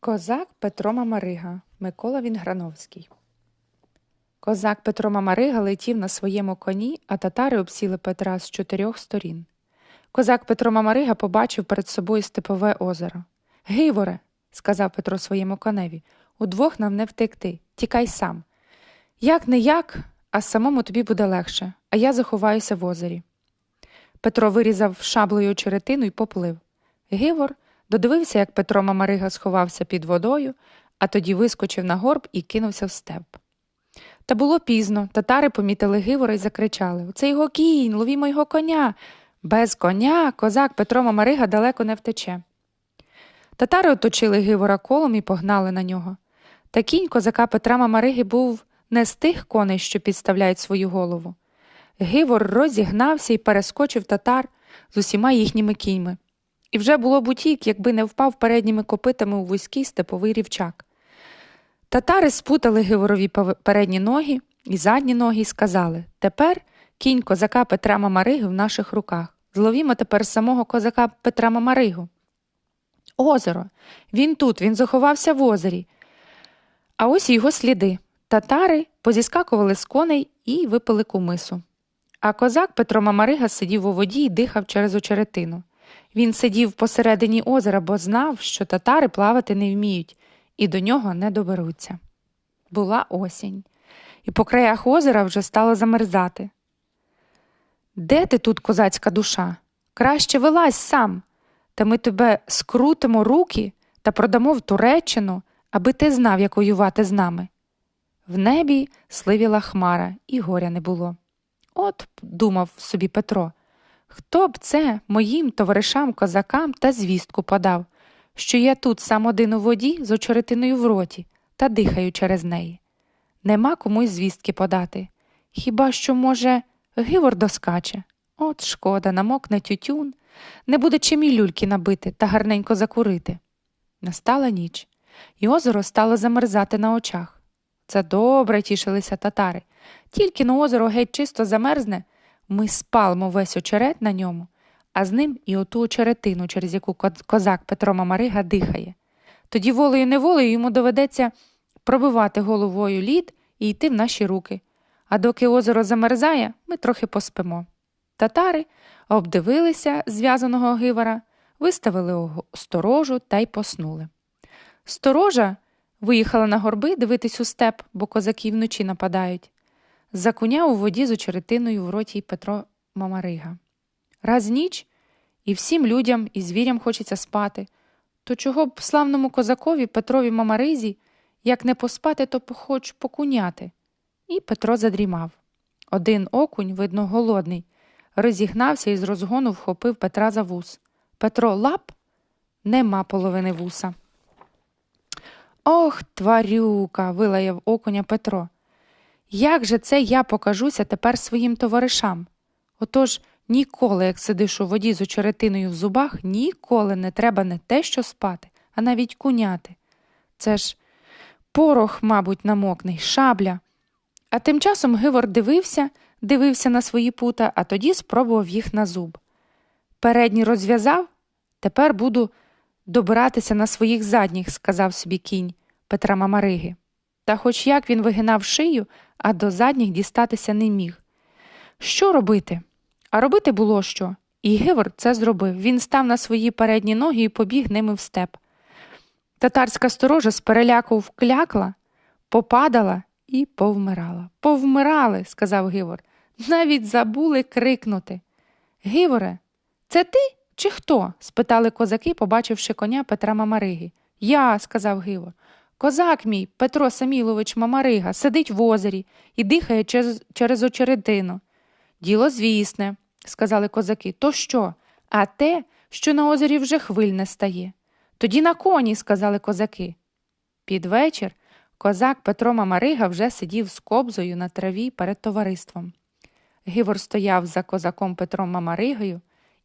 Козак Петро Мамарига Микола Вінграновський Козак Петро Мамарига летів на своєму коні, а татари обсіли Петра з чотирьох сторін. Козак Петро Мамарига побачив перед собою степове озеро. Гиворе, сказав Петро своєму коневі, удвох нам не втекти, тікай сам. Як не як, а самому тобі буде легше, а я заховаюся в озері. Петро вирізав шаблею черетину і поплив. Гивор додивився, як Петро Мамарига сховався під водою, а тоді вискочив на горб і кинувся в степ. Та було пізно, татари помітили Гивора і закричали Оце його кінь, ловімо його коня. Без коня козак Петро Мамарига далеко не втече. Татари оточили Гивора колом і погнали на нього. Та кінь козака Петра Мамариги був не з тих коней, що підставляють свою голову. Гивор розігнався і перескочив татар з усіма їхніми кіньми. І вже було б утік, якби не впав передніми копитами у вузький степовий рівчак. Татари спутали Гиворові передні ноги і задні ноги і сказали Тепер кінь козака Петра Мамариги в наших руках. Зловімо тепер самого козака Петра Мамаригу. Озеро. Він тут, він заховався в озері. А ось його сліди. Татари позіскакували з коней і випили кумису. А козак Петро Мамарига сидів у воді і дихав через очеретину. Він сидів посередині озера, бо знав, що татари плавати не вміють і до нього не доберуться. Була осінь, і по краях озера вже стало замерзати. Де ти тут, козацька душа? Краще вилазь сам, та ми тебе скрутимо руки та продамо в Туреччину, аби ти знав, як воювати з нами. В небі сливіла хмара, і горя не було. От, думав собі Петро, хто б це моїм товаришам козакам та звістку подав, що я тут сам один у воді з очеретиною в роті та дихаю через неї. Нема комусь звістки подати. Хіба що, може, Гивор доскаче? От шкода, намокне тютюн, не буде чим і люльки набити та гарненько закурити. Настала ніч, і озеро стало замерзати на очах. Це добре тішилися татари. Тільки на озеро геть чисто замерзне, ми спалимо весь очерет на ньому, а з ним і оту очеретину, через яку козак Петро Мамарига дихає. Тоді волею неволею йому доведеться пробивати головою лід і йти в наші руки. А доки озеро замерзає, ми трохи поспимо. Татари обдивилися зв'язаного гивара, виставили сторожу та й поснули. Сторожа виїхала на горби дивитись у степ, бо козаки вночі нападають. За коня у воді з очеретиною в роті й Петро Мамарига. Раз ніч і всім людям, і звірям хочеться спати. То чого б славному козакові Петрові Мамаризі, як не поспати, то хоч покуняти. І Петро задрімав. Один окунь, видно, голодний, розігнався і з розгону вхопив Петра за вус. Петро лап нема половини вуса. Ох, тварюка, вилаяв окуня Петро. Як же це я покажуся тепер своїм товаришам? Отож, ніколи, як сидиш у воді з очеретиною в зубах, ніколи не треба не те, що спати, а навіть куняти. Це ж порох, мабуть, намокне, й шабля. А тим часом Гивор дивився, дивився на свої пута, а тоді спробував їх на зуб. Передній розв'язав, тепер буду добиратися на своїх задніх, сказав собі кінь Петра Мамариги. Та хоч як він вигинав шию, а до задніх дістатися не міг. Що робити? А робити було що. І Гивор це зробив. Він став на свої передні ноги і побіг ними в степ. Татарська сторожа з переляку вклякла, попадала і повмирала. Повмирали, сказав Гивор. Навіть забули крикнути. Гиворе, це ти чи хто? спитали козаки, побачивши коня Петра Мамариги. Я, сказав Гивор. Козак мій, Петро Самілович Мамарига, сидить в озері і дихає через, через очеретину. Діло звісне, сказали козаки. То що? А те, що на озері вже хвиль не стає. Тоді на коні, сказали козаки. Під вечір козак Петро Мамарига вже сидів з кобзою на траві перед товариством. Гивор стояв за козаком Петром Мамаригою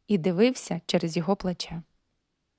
і дивився через його плече.